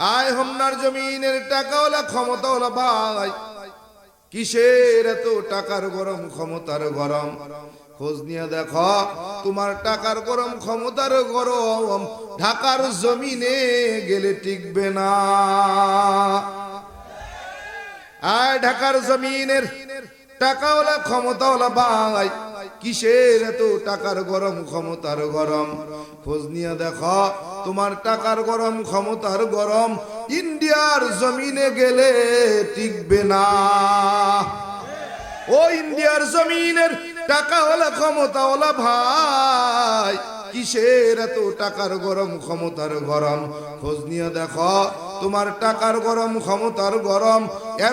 আয় হমনার জমিনের টাকাওয়ালা ক্ষমতাওয়ালা ভাই। কিসের এত টাকার গরম, ক্ষমতার গরম? খোঁজ নিয়ে দেখো, তোমার টাকার গরম, ক্ষমতার গরম, ঢাকার জমিনে গেলে টিকবে না। আয় ঢাকার জমিনের টাকাওয়ালা, ক্ষমতাওয়ালা ভাই। কিসের এত টাকার গরম, ক্ষমতার গরম? খোঁজ নিয়ে দেখ, তোমার টাকার গরম, ক্ষমতার গরম, ইন্ডিয়ার জমিনে গেলে টিকবে না। ও ইন্ডিয়ার জমিনের টাকাওয়ালা, ক্ষমতাওয়ালা ভাই কিসের এত টাকার গরম ক্ষমতার গরম? খোঁজ নিয়ে দেখো, তোমার টাকার গরম, ক্ষমতার গরম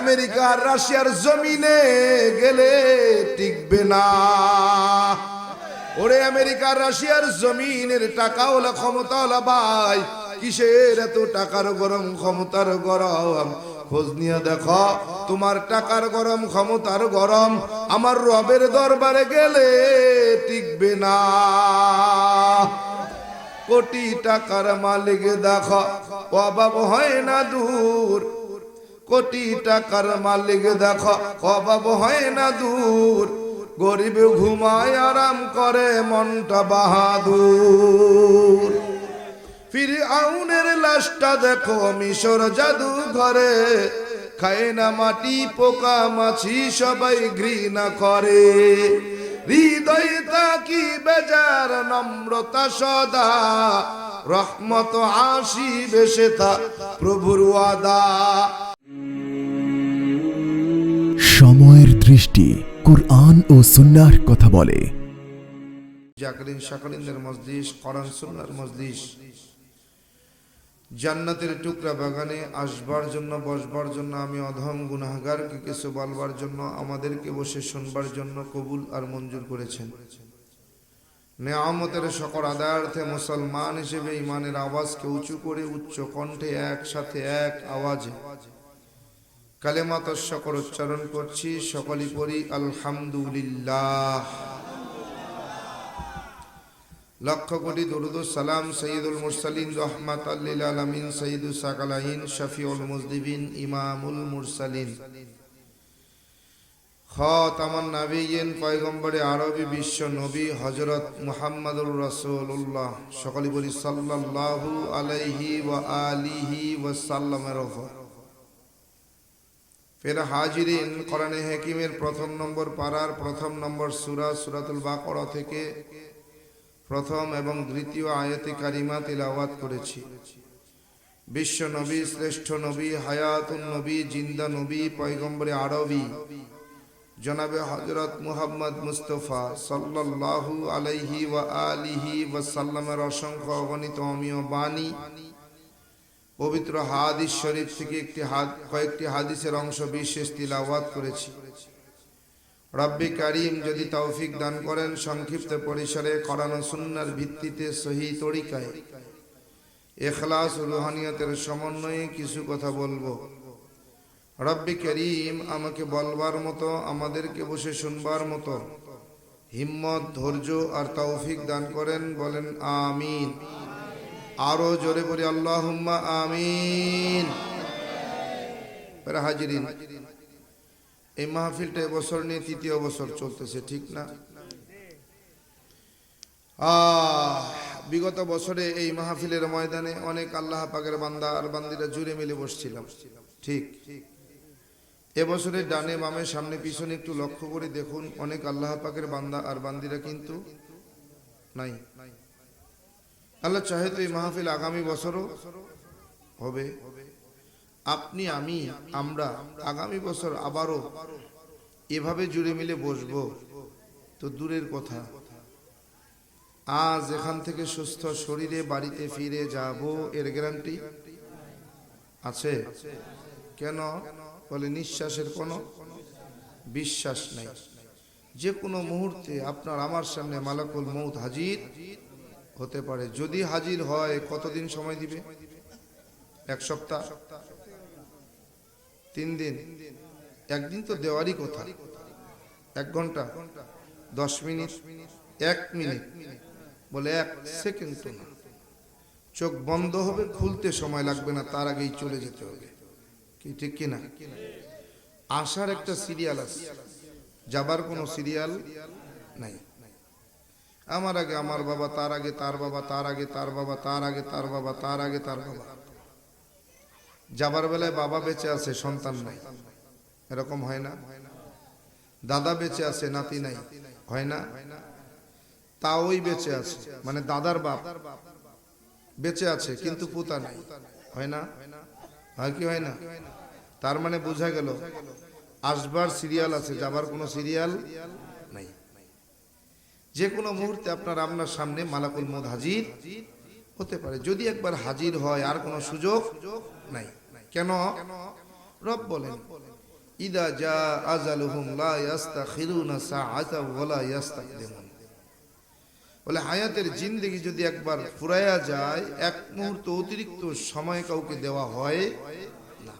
আমেরিকার রাশিয়ার জমিনে গেলে টিকবে না। ওরে আমেরিকার রাশিয়ার জমিনের টাকাওয়ালা, ক্ষমতাওয়ালা ভাই, কিসের এত টাকার গরম, ক্ষমতার গরম? খোঁজ নিয়ে দেখো, তোমার টাকার গরম, ক্ষমতার গরম, আমার রবের দরবারে গেলে টিকবে না। কোটি টাকার মালিক দেখো, অভাব হয় না দূর। কোটি টাকার মালিক দেখো, অভাব হয় না দূর। গরিব ঘুমায় আরাম করে, মনটা বাহাদুর। ফির আউনের লাশটা দেখো মিশর জাদু ঘরে। খায় না মাটি পোকা মাছি সবাই ঘৃণা করে। হৃদয় তাকি বেজার নম্রতা সদা। রহমত আসি বেশে তা প্রভুর ওয়াদা। সময়ের দৃষ্টি কোরআন ও সুন্নাহর কথা বলে। জাকরিন শাকরিনদের মজলিস কোরআন সুন্নাহর মজলিস। জান্নাতের টুকরা বাগানে আসবার জন্য, বসবার জন্য আমি অধম গুনাহগারকে কিছু বলবার জন্য, আমাদেরকে বসে শুনবার জন্য কবুল আর মঞ্জুর করেছেন। নেয়ামতের সকল আদায়ার্থে মুসলমান হিসেবে ইমানের আওয়াজকে উঁচু করে উচ্চ কণ্ঠে একসাথে এক আওয়াজে কালেমা তস্যকর উচ্চারণ করছি, সকলই পড়ি, আলহামদুলিল্লাহ। লক্ষ কোটি সালাম সৈয়দুল মুরসালিন রহমাত আল্লিল আলমিন সৈয়দুল সাকালাইন শফিউল মুজদিবিন ইমামুল মুরসালিন। খাতামান নাবিয়িন পয়গম্বরে আরবি বিশ্ব নবী হযরত মুহাম্মদুর রাসূলুল্লাহ, সকলে বলি সাল্লাল্লাহু আলাইহি ওয়া আলিহি ওয়া সাল্লামের ওপর। ফের হাজিরিন, কোরআনে হাকিমের প্রথম নম্বর পারার প্রথম নম্বর সূরা সূরাতুল বাকরা থেকে প্রথম এবং দ্বিতীয় আয়াতে কারিমা তিলাওয়াত করেছি। বিশ্ব নবী, শ্রেষ্ঠ নবী, হায়াতুন নবী, জিন্দা নবী, পয়গম্বরে আরবি। জনাবে হজরত মুহাম্মদ মুস্তফা সাল্লাল্লাহু আলাইহি ওয়া আলিহি ওয়া সাল্লামের অসংখ্য অগণিত অমীয় বাণী। পবিত্র হাদিস শরীফ থেকে একটি কয়েকটি হাদিসের অংশ বিশেষ তিলাওয়াত করেছি। রব্বি কারিম যদি তৌফিক দান করেন সংক্ষিপ্ত পরিসরে করানো সুন্নার ভিত্তিতে সহি তরিকায়। এখলাস রুহানিয়তের সমন্বয়ে কিছু কথা বলব। রব্বি করিম আমাকে বলবার মতো, আমাদেরকে বসে শুনবার মতো। হিম্মত, ধৈর্য আর তৌফিক দান করেন, বলেন আমিন। আরও জোরে বলি আল্লাহ আমিন। হাজিরিন এই মাহফিলটা এবছর নিয়ে তৃতীয় বছর চলতেছে, ঠিক না? বিগত বছরে এই মাহফিলের ময়দানে অনেক আল্লাহ পাকের বান্দা আর বান্দিরা জুড়ে মিলে বসছিলাম, ঠিক? এবছরে ডানে বামে, সামনে পিছনে একটু লক্ষ্য করে দেখুন, অনেক আল্লাহ পাকের বান্দা আর বান্দিরা কিন্তু নাই। আল্লাহ চাহে তো এই মাহফিল আগামী বছরও হবে। আপনি, আমি, আমরা আগামী বছর আবারও এভাবে জুড়ে মিলে বসবো, তো দূরের কথা। আজ এখান থেকে সুস্থ শরীরে বাড়িতে ফিরে যাব, এর গ্যারান্টি? আছে। কেন? বলে নিঃশ্বাসের কোনো বিশ্বাস নাই। যে কোনো মুহূর্তে আপনার আমার সামনে মালাকুল মৌত হাজির হতে পারে। যদি হাজির হয়, কতদিন সময় দিবে? এক সপ্তাহ? তিন দিন। একদিন তো দেওয়ারই কথা। এক ঘণ্টা, দশ মিনিট, এক মিনিট। বলে এক সেকেন্ড তো না। চোখ বন্ধ হবে, খুলতে সময় লাগবে না, তার আগেই চলে যেতে হবে। কি, ঠিক কি না? আসার একটা সিরিয়াল আছে। যাবার কোনো সিরিয়াল নাই। আমার আগে আমার বাবা, তার আগে তার বাবা, তার আগে তার বাবা, তার আগে তার বাবা, তার আগে তার বাবা। যাবার বেলায় বাবা বেঁচে আছে, সন্তান নাই। এরকম হয় না। দাদা বেঁচে আছে, নাতি নাই। হয় না? তা ওই বেঁচে আছে মানে দাদার বাপ। বেঁচে আছে, কিন্তু পুতা নাই। হয় না? হয় কি হয় না? তার মানে বোঝা গেল, আসবার সিরিয়াল আছে, যাবার কোনো সিরিয়াল নাই। যে কোনো মুহূর্তে আপনার আপনার সামনে মালাকুল মদ হাজির হতে পারে। যদি একবার হাজির হয়, আর কোনো সুযোগ নাই। কেন? রব বলেন, ইদা যা আজালুহুম লা ইয়াস্তাখিরুনা সাআতা ওয়ালা ইয়াস্তাকদিমুন। বলে, হায়াতের জিন্দেগি যদি একবার যায়, এক মুহূর্ত অতিরিক্ত সময় কাউকে দেওয়া হয় না।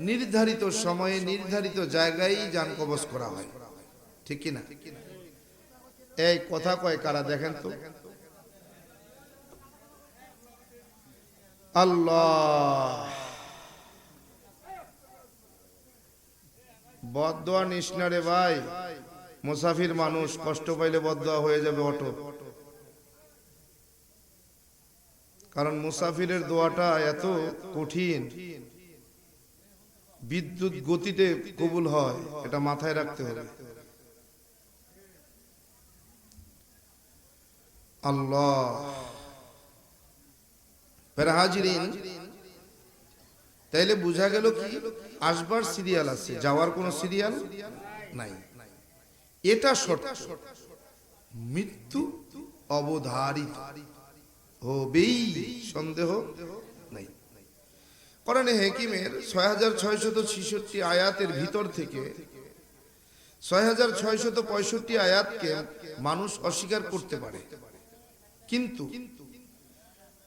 নির্ধারিত সময়ে নির্ধারিত জায়গায় যান কবজ করা হয়। ঠিক না? এই কথা কয় কারা দেখেন তো? আল্লাহ। বদোয়া নিসনা রে ভাই। মুসাফির মানুষ, কষ্ট পাইলে বদোয়া হয়ে যাবে অটো। কারণ মুসাফিরের দোয়াটা এত কঠিন। বিদ্যুৎ গতিতে কবুল হয়, এটা মাথায় রাখতে হবে। আল্লাহ। হাজিরিন তাইলে বোঝা গেল কি? আসবার সিরিয়াল আছে, যাওয়ার কোনো সিরিয়াল নাই। এটা শর্ত। মৃত্যু অবধারিত। হবেই সন্দেহ নাই। কোরআনে হেকিমের ছয় হাজার ছয়শত ছিষট্টি আয়াতের ভিতর থেকে ছয় হাজার ছয়শত পঁয়ষট্টি আয়াতকে মানুষ অস্বীকার করতে পারে। কিন্তু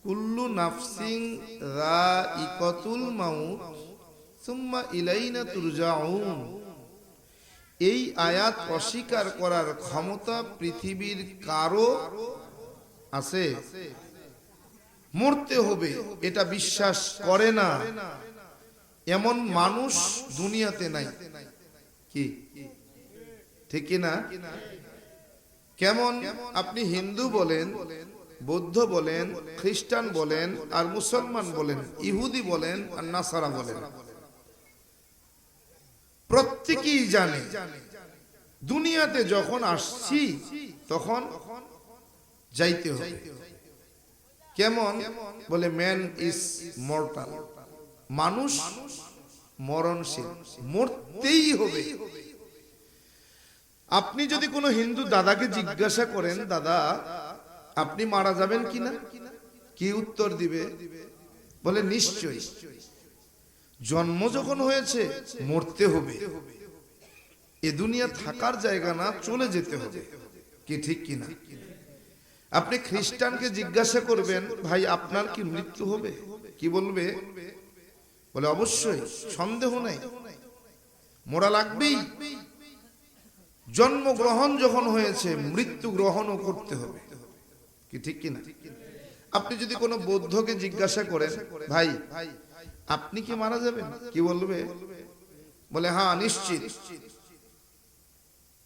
কুল্লু নাফসিং রা ইকতুল মাউত, সুম্মা ইলাইনা তুরজাউন। এই আয়াত অস্বীকার করার ক্ষমতা পৃথিবীর কারও আছে? মরতে হবে, এটা বিশ্বাস করে না। এমন মানুষ দুনিয়াতে নাই। কি? ঠিক না? কেমন আপনি হিন্দু বলেন বৌদ্ধ বলেন, খ্রিস্টান বলেন, আর মুসলমান বলেন, ইহুদি বলেন, আর নাসারা বলেন। প্রত্যেকেই জানে, দুনিয়াতে যখন আসছি, তখন যাইতে হবে। কেমন? বলে ম্যান ইজ মর্টাল মানুষ মরণশীল। মরতেই হবে। আপনি যদি কোনো হিন্দু দাদাকে জিজ্ঞাসা করেন, দাদা আপনি মারা যাবেন কিনা? কি উত্তর দিবে? বলে নিশ্চয় জন্ম যখন হয়েছে, মরতে হবে। এ দুনিয়া থাকার জায়গা না, চলে যেতে হবে। কি ঠিক কিনা আপনি খ্রিস্টানকে জিজ্ঞাসা করবেন, ভাই, আপনার কি মৃত্যু হবে? কি বলবে? বলে, অবশ্যই, সন্দেহ নাই। মোরা লাগবেই। জন্মগ্রহণ যখন হয়েছে, মৃত্যু গ্রহণও করতে হবে। কি ঠিক কিনা আপনি যদি কোনো বৌদ্ধকে জিজ্ঞাসা করেন, ভাই, আপনি কি মারা যাবেন? কি বলবে? বলে হ্যাঁ নিশ্চিত।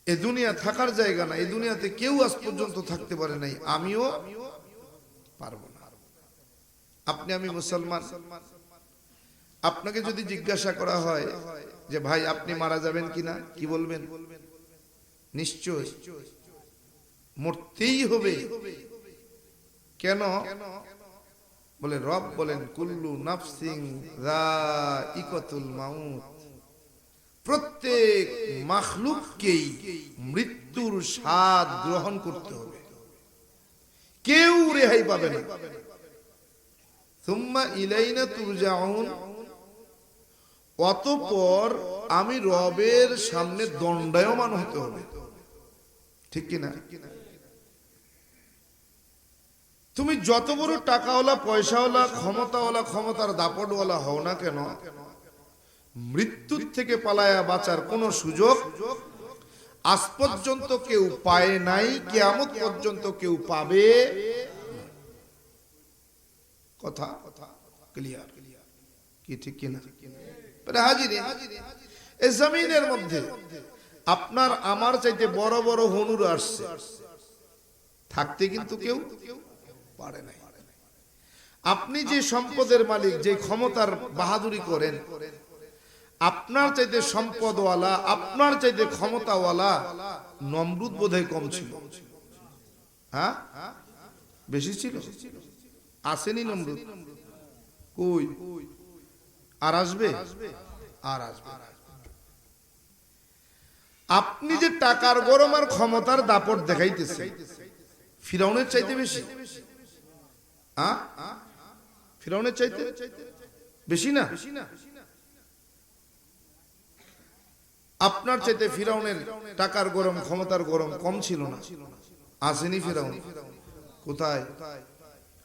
এ দুনিয়া থাকার জায়গা না এই দুনিয়াতে কেউ আজ পর্যন্ত থাকতে পারে নাই, আমিও পারব না। আপনি, আমি মুসলমান। আপনাকে যদি জিজ্ঞাসা করা হয় যে, ভাই, আপনি মারা যাবেন কিনা কি বলবেন? নিশ্চয় মরতেই হবে। কেন? বলে, রব বলেন, কুল্লু নাফসিং ইকতুল মাউত। প্রত্যেক মাখলুককেই মৃত্যুর স্বাদ গ্রহণ করতে হবে। কেউ রেহাই পাবে না। তুম্মা ইলাইনা তুরজাউন। অতপর আমি রবের সামনে দণ্ডায়মান হতে হবে। ঠিক কিনা? তুমি যত বড় টাকাওয়ালা, পয়সাওয়ালা, ক্ষমতাওয়ালা, ক্ষমতার দাপটওয়ালা হও না কেন? মৃত্যুর থেকে পালায়া বাঁচার কোনো সুযোগ আজ পর্যন্ত কেউ পায় নাই, কেয়ামত পর্যন্ত কেউ পাবে কথা ক্লিয়ার কি ঠিক কিনা হাজিরে এই জমিনের মধ্যে আপনার আমার চাইতে বড় বড় হনুর আসছে। থাকতে কিন্তু কেউ পারে নাই। আপনি যে সম্পদের মালিক, যে ক্ষমতার বাহাদুরি করেন, আপনার চাইতে সম্পদওয়ালা, আপনার চাইতে ক্ষমতাওয়ালা নমরুদ বোধহয় কম ছিল। হ্যাঁ? বেশি ছিল? আসেনি নমরুদ? কই? আর আসবে? আর আসবে। আপনি যে টাকার গরম আর ক্ষমতার দাপট দেখাইতেছে ফিরাউনের চাইতে বেশি? ফিরাউনের চাইতে? বেশি না? আপনার চাইতে ফিরাউনের টাকার গরম, ক্ষমতার গরম কম ছিল না। আসেনি ফিরাউন। কোথায়?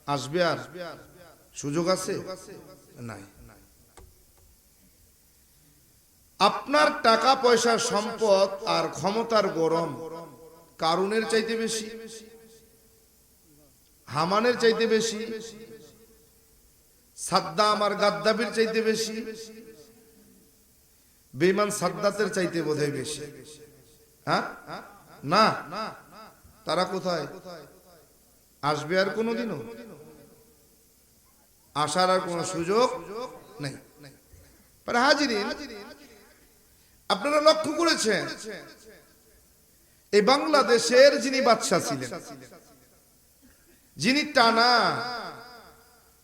আসবে আর? সুযোগ আছে? নাই। আপনার টাকা পয়সা সম্পদ আর ক্ষমতার গরম কারুনের চাইতে বেশি? হামানের চাইতে বেশি সাদ্দাম আর গাদ্দাবির চাইতে বেশি বেমান সাদ্দাতের চাইতে বোধহয় বেশি। হ্যাঁ? না। তারা কোথায়? আসবে আর কোনোদিনও। আসার আর কোনো সুযোগ নেই। পরে হাজিরিন। আপনারা লক্ষ্য করেছেন, এই বাংলাদেশের যিনি বাদশাহ ছিলেন যিনি টানা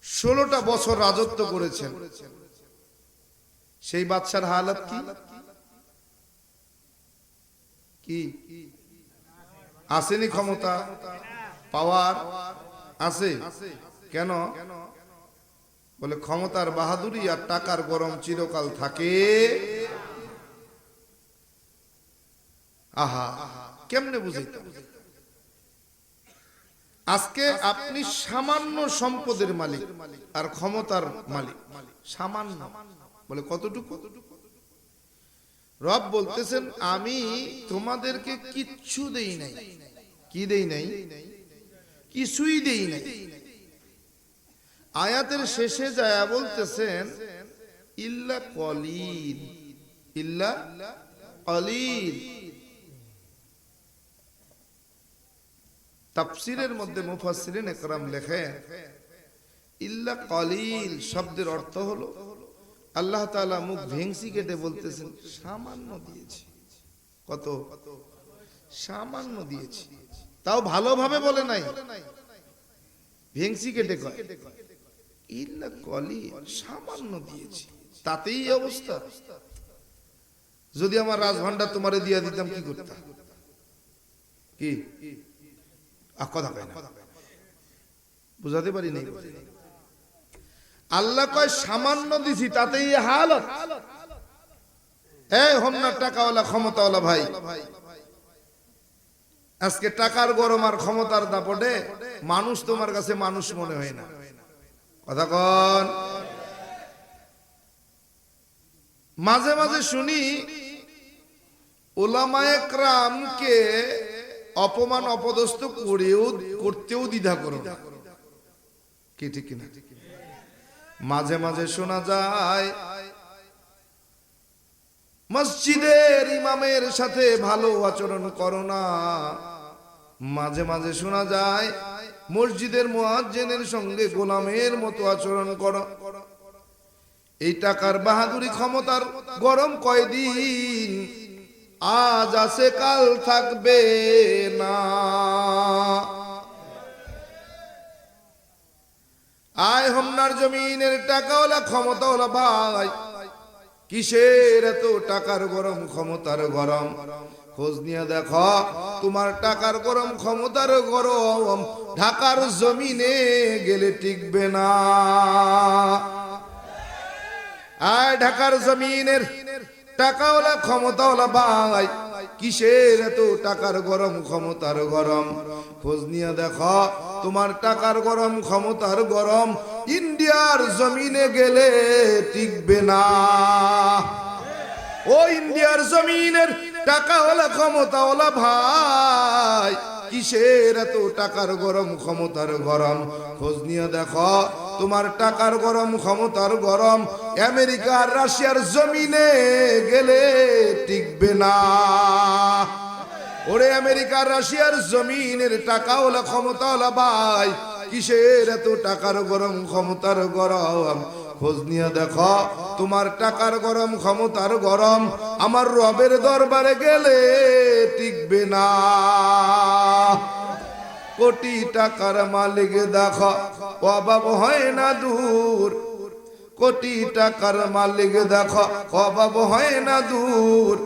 ষোলোটা বছর রাজত্ব করেছেন। সেই বাদশার হালত কি? আসেনি ক্ষমতা? পাওয়ার? আছে। কেন? বলে ক্ষমতার বাহাদুরি আর টাকার গরম চিরকাল থাকে। আহা, কেমনে বুঝাইতাম আজকে আপনি সামান্য সম্পদের মালিক আর ক্ষমতার মালিক। সামান্য। বলে কতটুকু? রব বলতেছেন, আমি তোমাদেরকে কিচ্ছু দেই নাই। কি দেই নাই? কিছুই দেই নাই। আয়াতের শেষে যায় বলতেছেন, ইল্লা কলিল। ইল্লা কলিল। তাফসিরের মধ্যে মুফাসসিরিন একরাম লেখেন ইল্লা কলিল শব্দের অর্থ হলো, আল্লাহ তাআলা মুখ ভেংসি কেটে বলতেছেন, সামান্য দিয়েছি। কত? সামান্য দিয়েছি। তাও ভালোভাবে বলে নাই। ভেংসি কেটে কয়, ইল্লা কলিল সামান্য দিয়েছি। তাতেই অবস্থা। যদি আমার রাজভান্ডার তোমারে দিয়ে দিতাম, কি করতাম কি? কথা কয় না। বুঝাতে পারি নাই আল্লাহ কয়, সামান্য দিছি হালত। এই টাকাওয়ালা, ক্ষমতাওয়ালা ভাই। আজকে টাকার গরম আর ক্ষমতার দাপটে মানুষ তোমার কাছে মানুষ মনে হয় না। কথা কন। মাঝে মাঝে শুনি ওলামায়করামকে অপমান অপদস্থ করেও, করতেও দ্বিধা করো না। কি ঠিক কিনা? মাঝে মাঝে শোনা যায়, মসজিদের ইমামের সাথে ভালো আচরণ করো না। মাঝে মাঝে শোনা যায়, মসজিদের মুয়াজ্জিনের সঙ্গে গোলামের মতো আচরণ করো। এই টাকার বাহাদুরি ক্ষমতার গরম কয়দিন আজ আছে, কাল থাকবে না। আয় হোমনার জমিনের টাকাওয়ালা, ক্ষমতাওয়ালা ভাই। কিসের এত টাকার গরম, ক্ষমতার গরম? খোঁজ নিয়ে দেখো, তোমার টাকার গরম, ক্ষমতার গরম। ঢাকার জমিনে গেলে টিকবে না। আয় ঢাকার জমিনের টাকাওয়ালা ক্ষমতাওয়ালা ভাই, কিসের এত টাকার গরম, ক্ষমতার গরম? খোঁজ নিয়ে দেখো, তোমার টাকার গরম, ক্ষমতার গরম, ইন্ডিয়ার জমিনে গেলে টিকবে না। ও ইন্ডিয়ার জমিনের টাকাওয়ালা, ক্ষমতাওয়ালা ভাই কিসের এত টাকার গরম ক্ষমতার গরম? খোঁজ নিয়ে দেখো, তোমার টাকার গরম, ক্ষমতার গরম আমেরিকা আর রাশিয়ার জমিনে গেলে টিকবে না। ওরে আমেরিকার রাশিয়ার জমিনের টাকাওয়ালা, ক্ষমতাওয়ালা ভাই, কিসের এত টাকার গরম, ক্ষমতার গরম? খোঁজ নিয়ে দেখো, তোমার টাকার গরম, ক্ষমতার গরম, আমার রবের দরবারে গেলে টিকবে না। কোটি টাকার মালিক দেখো, অভাব হয় না দূর। কোটি টাকার মালিক দেখো, অভাব হয় না দূর।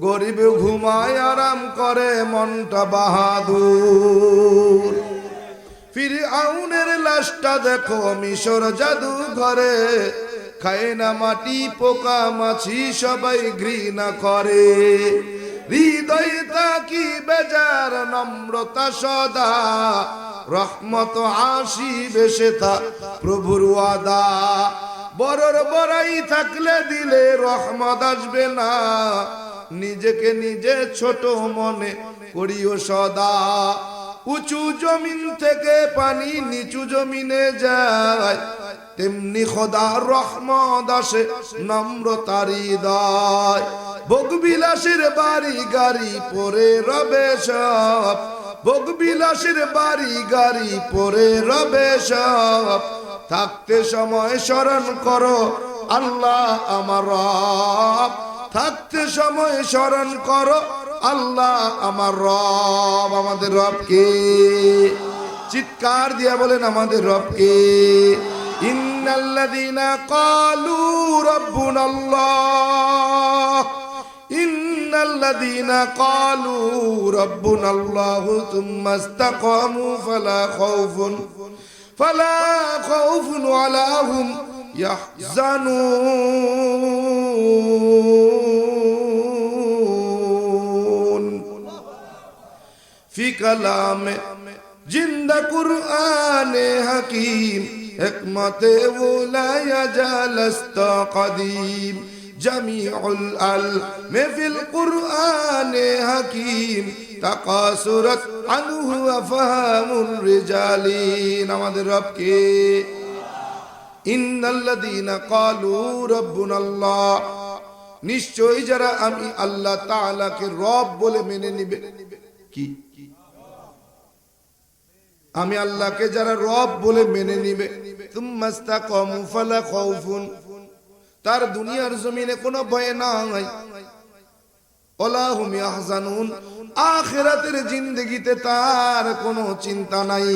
গরিব ঘুমায় আরাম করে, মনটা বাহাদুর। ফির আউনের লাশটা দেখো, মিশর জাদু ঘরে। খায় না মাটি, পোকা মাছি সবাই ঘৃণা করে। হৃদয় তাকি বেজার নম্রতা সদা। রহমত আসি বেশে তা প্রভুর ওয়াদা। বড়র বড়াই থাকলে দিলে রহমত আসবে না। নিজেকে নিজে ছোট মনে করিও সদা। উঁচু জমিন থেকে পানি নিচু জমিনে যায়। তেমনি খোদা রহমত আসে নম্রতারি দায় ভোগবিলাসের বাড়ি গাড়ি পরে রবে সব। ভোগবিলাসের বাড়ি গাড়ি পরে রবে সব। থাকতে সময় স্মরণ করো, আল্লাহ আমার থাকতে সময় স্মরণ করো আল্লাহ আমার রব, আমাদের রবকে। চিৎকার দিয়া বলেন, আমাদের রবকে। ইন্নাল্লাযীনা ক্বালু রাব্বুনাল্লাহ। ইন্নাল্লাযীনা ক্বালু রাব্বুনাল্লাহু সুম্মা ইসতাকামু ফালা খাউফুন ফালা খাউফুন আলাইহিম ইয়াহজানুন। ফি কালামে জিন্দা কুরআনে হাকীম, হিকমতে ওলায়া জালাস্তা কদীম। জামিউল আল মে ফিল কুরআনে হাকীম, তাকাসুরাত আনহু আফহামুর রিজালি আমাদের রবকে নিশ্চয় যারা আমি আল্লাহ তালাকে রব বলে মেনে নিবে। কি? আমি আল্লাহকে যারা রব বলে মেনে নিবে। তার দুনিয়ার জমিনে কোনো ভয় জিন্দগিতে আখিরাতের জিন্দেগিতে তার কোনো চিন্তা নাই।